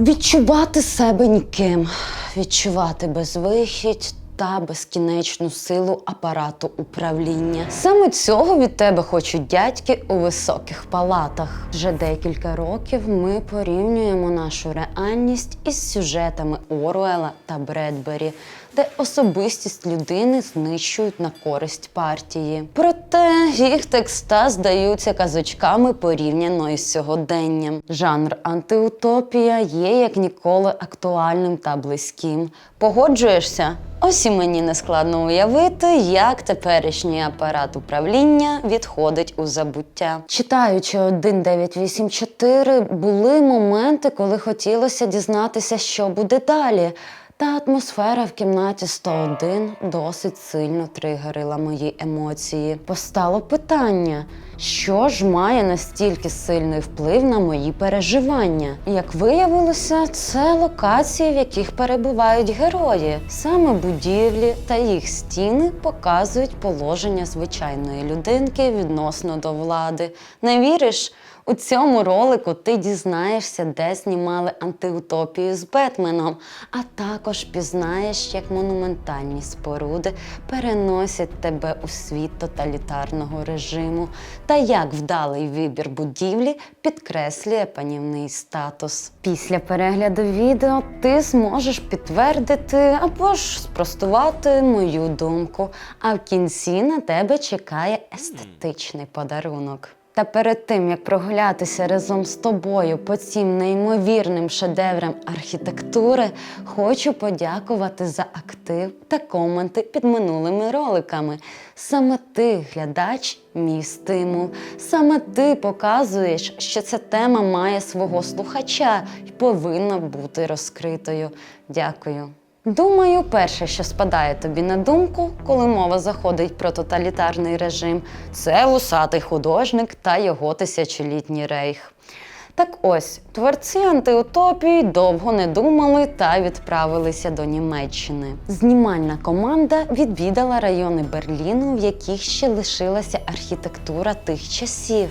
Відчувати себе ніким, відчувати безвихідь та безкінечну силу апарату управління. Саме цього від тебе хочуть дядьки у високих палатах. Вже декілька років ми порівнюємо нашу реальність із сюжетами Оруела та Бредбері, де особистість людини знищують на користь партії. Проте їх текста здаються казочками порівняно із сьогоденням. Жанр антиутопія є як ніколи актуальним та близьким. Погоджуєшся? Ось і мені нескладно уявити, як теперішній апарат управління відходить у забуття. Читаючи 1984, були моменти, коли хотілося дізнатися, що буде далі. Та атмосфера в кімнаті 101 досить сильно тригерила мої емоції. Постало питання, що ж має настільки сильний вплив на мої переживання? Як виявилося, це локації, в яких перебувають герої. Саме будівлі та їх стіни показують положення звичайної людинки відносно до влади. Не віриш? У цьому ролику ти дізнаєшся, де знімали антиутопію з Бетменом, а також пізнаєш, як монументальні споруди переносять тебе у світ тоталітарного режиму, та як вдалий вибір будівлі підкреслює панівний статус. Після перегляду відео ти зможеш підтвердити або ж спростувати мою думку. А в кінці на тебе чекає естетичний подарунок. Та перед тим як прогулятися разом з тобою по цим неймовірним шедеврам архітектури, хочу подякувати за актив та коменти під минулими роликами. Саме ти, глядач, мій стимул. Саме ти показуєш, що ця тема має свого слухача і повинна бути розкритою. Дякую. Думаю, перше, що спадає тобі на думку, коли мова заходить про тоталітарний режим, це вусатий художник та його тисячолітній рейх. Так ось, творці антиутопії довго не думали та відправилися до Німеччини. Знімальна команда відвідала райони Берліну, в яких ще лишилася архітектура тих часів.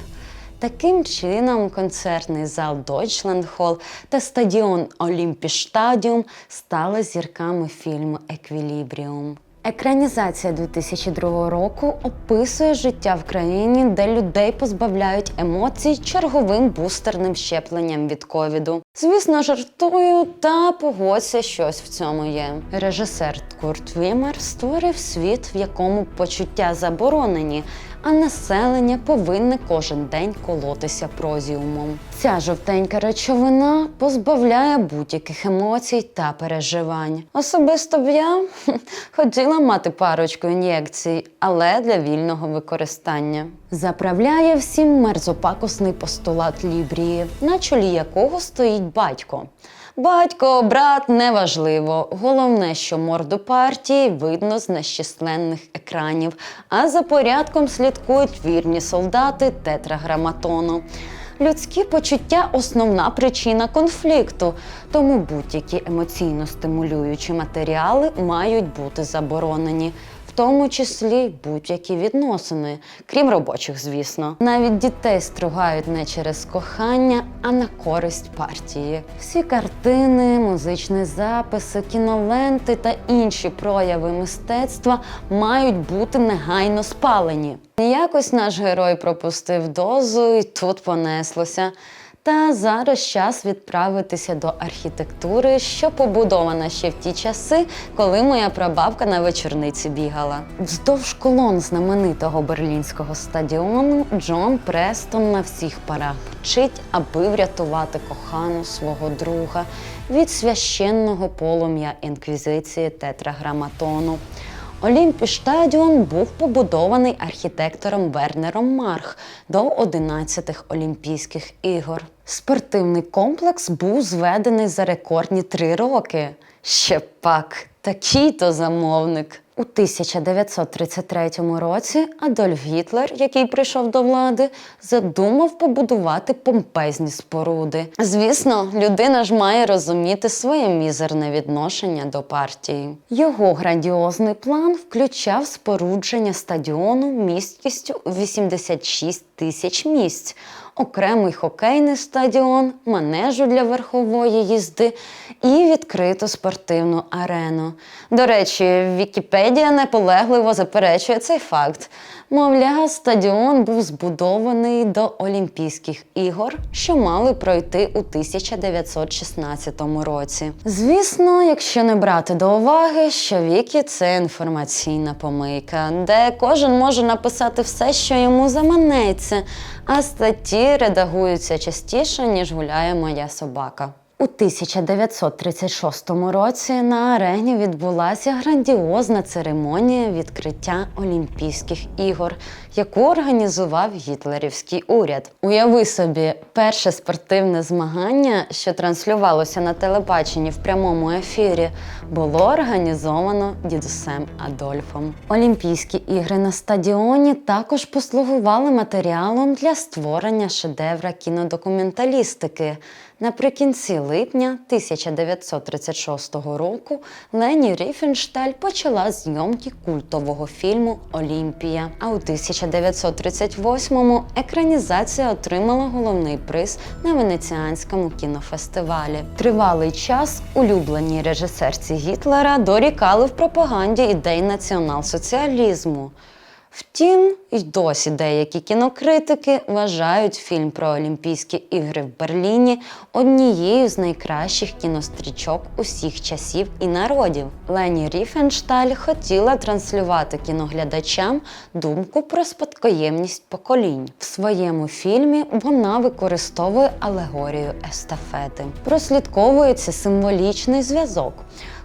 Таким чином, концертний зал Deutschland Hall та стадіон Олімпіштадіум стали зірками фільму Еквілібріум. Екранізація 2002 року описує життя в країні, де людей позбавляють емоцій черговим бустерним щепленням від ковіду. Звісно, жартую та погодься, щось в цьому є. Режисер Курт Вімер створив світ, в якому почуття заборонені, а населення повинне кожен день колотися прозіумом. Ця жовтенька речовина позбавляє будь-яких емоцій та переживань. Особисто б я хотіла мати парочку ін'єкцій, але для вільного використання. Заправляє всім мерзопакосний постулат Лібрії, на чолі якого стоїть батько. Батько, брат, неважливо. Головне, що морду партії видно з нещисленних екранів, а за порядком слідкують вірні солдати тетраграматону. Людські почуття основна причина конфлікту, тому будь-які емоційно стимулюючі матеріали мають бути заборонені. Тому числі й будь-які відносини, крім робочих, звісно. Навіть дітей стругають не через кохання, а на користь партії. Всі картини, музичні записи, кіноленти та інші прояви мистецтва мають бути негайно спалені. Якось наш герой пропустив дозу, і тут понеслося. Та зараз час відправитися до архітектури, що побудована ще в ті часи, коли моя прабабка на вечорниці бігала. Вздовж колон знаменитого берлінського стадіону Джон Престон на всіх парах вчить, аби врятувати кохану свого друга від священного полум'я інквізиції тетраграматону. Олімпіштадіон був побудований архітектором Вернером Марх до 11-х Олімпійських ігор. Спортивний комплекс був зведений за рекордні три роки. Ще пак, такий то замовник. У 1933 році Адольф Гітлер, який прийшов до влади, задумав побудувати помпезні споруди. Звісно, людина ж має розуміти своє мізерне відношення до партії. Його грандіозний план включав спорудження стадіону місткістю у 86 тисяч місць, окремий хокейний стадіон, манежу для верхової їзди і відкриту спортивну арену. До речі, Вікіпедія наполегливо заперечує цей факт. Мовляв, стадіон був збудований до Олімпійських ігор, що мали пройти у 1916 році. Звісно, якщо не брати до уваги, що віки це інформаційна помийка, де кожен може написати все, що йому заманеться, а статті редагуються частіше, ніж гуляє моя собака. У 1936 році на арені відбулася грандіозна церемонія відкриття Олімпійських ігор, яку організував гітлерівський уряд. Уяви собі, перше спортивне змагання, що транслювалося на телебаченні в прямому ефірі, було організовано дідусем Адольфом. Олімпійські ігри на стадіоні також послугували матеріалом для створення шедевра кінодокументалістики. Наприкінці липня 1936 року Лені Ріфеншталь почала зйомки культового фільму Олімпія. А у 1938-му екранізація отримала головний приз на Венеціанському кінофестивалі. Тривалий час улюблені режисерці Гітлера дорікали в пропаганді ідей націонал-соціалізму. Втім, і досі деякі кінокритики вважають фільм про Олімпійські ігри в Берліні однією з найкращих кінострічок усіх часів і народів. Лені Ріфеншталь хотіла транслювати кіноглядачам думку про спадкоємність поколінь. В своєму фільмі вона використовує алегорію естафети. Прослідковується символічний зв'язок.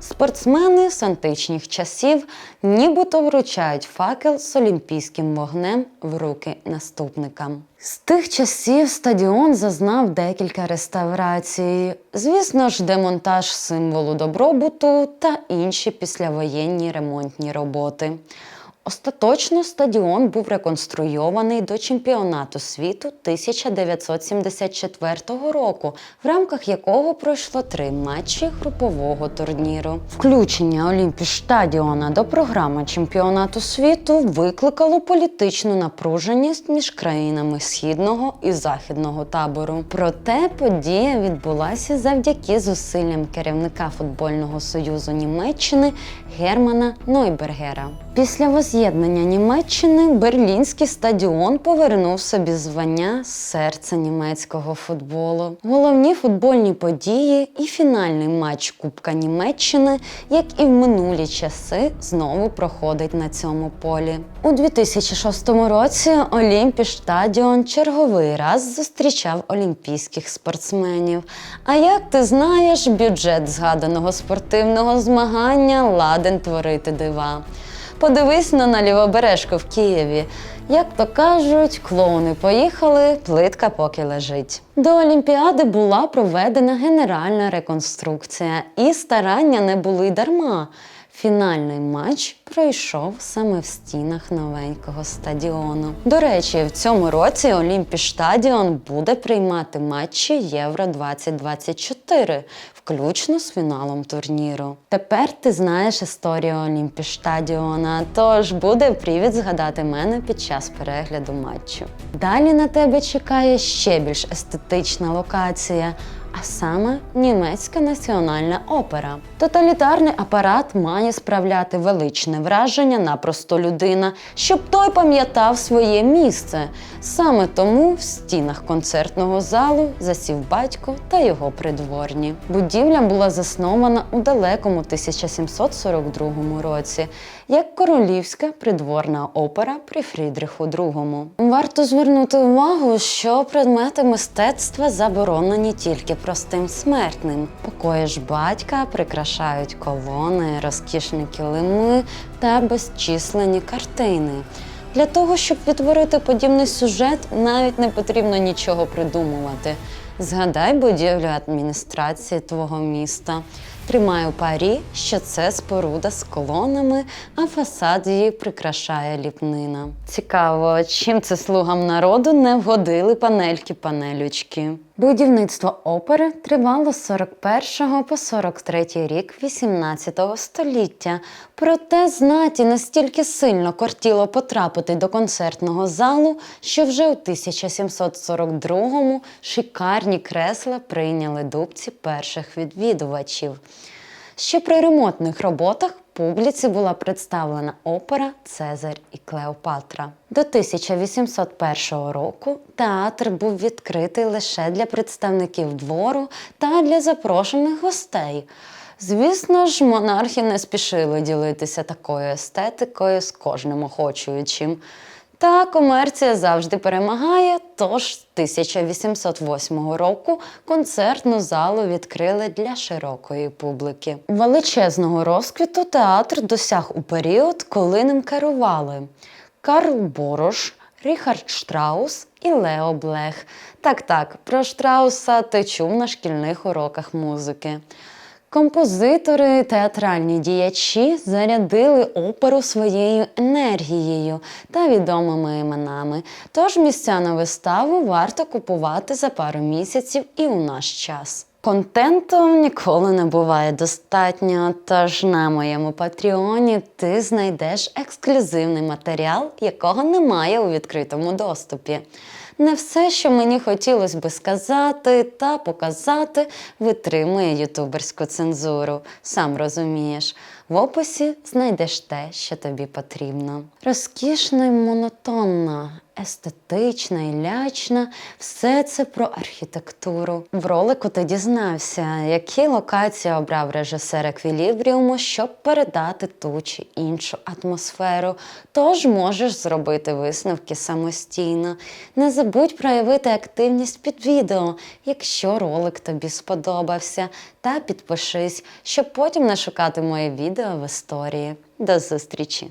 Спортсмени з античних часів нібито вручають факел з олімпійським вогнем в руки наступникам. З тих часів стадіон зазнав декілька реставрацій. Звісно ж, демонтаж символу добробуту та інші післявоєнні ремонтні роботи. Остаточно стадіон був реконструйований до чемпіонату світу 1974 року, в рамках якого пройшло три матчі групового турніру. Включення Олімпіштадіона до програми чемпіонату світу викликало політичну напруженість між країнами східного і західного табору. Проте подія відбулася завдяки зусиллям керівника футбольного союзу Німеччини Германа Нойбергера. Після воз'єднання Німеччини Берлінський стадіон повернув собі звання серця німецького футболу. Головні футбольні події і фінальний матч Кубка Німеччини, як і в минулі часи, знову проходить на цьому полі. У 2006 році Олімпіштадіон черговий раз зустрічав олімпійських спортсменів. А як ти знаєш, бюджет згаданого спортивного змагання ладен творити дива. Подивись на на лівобережку в Києві. Як то кажуть, клоуни поїхали, плитка поки лежить. До Олімпіади була проведена генеральна реконструкція, і старання не були дарма. Фінальний матч пройшов саме в стінах новенького стадіону. До речі, в цьому році Олімпіштадіон буде приймати матчі Євро 2024, включно з фіналом турніру. Тепер ти знаєш історію Олімпіштадіона, тож буде привід згадати мене під час перегляду матчу. Далі на тебе чекає ще більш естетична локація а саме німецька національна опера. Тоталітарний апарат має справляти величне враження на простолюдина, щоб той пам'ятав своє місце. Саме тому в стінах концертного залу засів батько та його придворні. Будівля була заснована у далекому 1742 році як королівська придворна опера при Фрідриху II. Варто звернути увагу, що предмети мистецтва заборонені тільки простим смертним. Покої ж батька прикрашають колони, розкішні килими та безчисленні картини. Для того, щоб відтворити подібний сюжет, навіть не потрібно нічого придумувати. Згадай будівлю адміністрації твого міста. Тримаю парі, що це споруда з колонами, а фасад її прикрашає ліпнина. Цікаво, чим це слугам народу не вгодили панельки-панелючки. Будівництво опери тривало з 41 по 43 рік 18 століття. Проте знаті настільки сильно кортіло потрапити до концертного залу, що вже у 1742-му шикарні кресла прийняли дубці перших відвідувачів. Ще при ремонтних роботах публіці була представлена опера Цезар і Клеопатра. До 1801 року театр був відкритий лише для представників двору та для запрошених гостей. Звісно ж, монархи не спішили ділитися такою естетикою з кожним охочуючим. Та комерція завжди перемагає. Тож з 1808 року концертну залу відкрили для широкої публіки. Величезного розквіту театр досяг у період, коли ним керували Карл Борош, Ріхард Штраус і Лео Блех. Так, так, про Штрауса ти чув на шкільних уроках музики. Композитори, театральні діячі зарядили оперу своєю енергією та відомими іменами. Тож місця на виставу варто купувати за пару місяців і у наш час. Контенту ніколи не буває достатньо, тож на моєму патреоні ти знайдеш ексклюзивний матеріал, якого немає у відкритому доступі. Не все, що мені хотілося би сказати та показати, витримує ютуберську цензуру. Сам розумієш. В описі знайдеш те, що тобі потрібно. Розкішно й монотонна, естетична і лячна все це про архітектуру. В ролику ти дізнався, які локації обрав режисер Еквілібріуму, щоб передати ту чи іншу атмосферу. Тож можеш зробити висновки самостійно. Не забудь проявити активність під відео, якщо ролик тобі сподобався, та підпишись, щоб потім не шукати моє відео в історії. До зустрічі!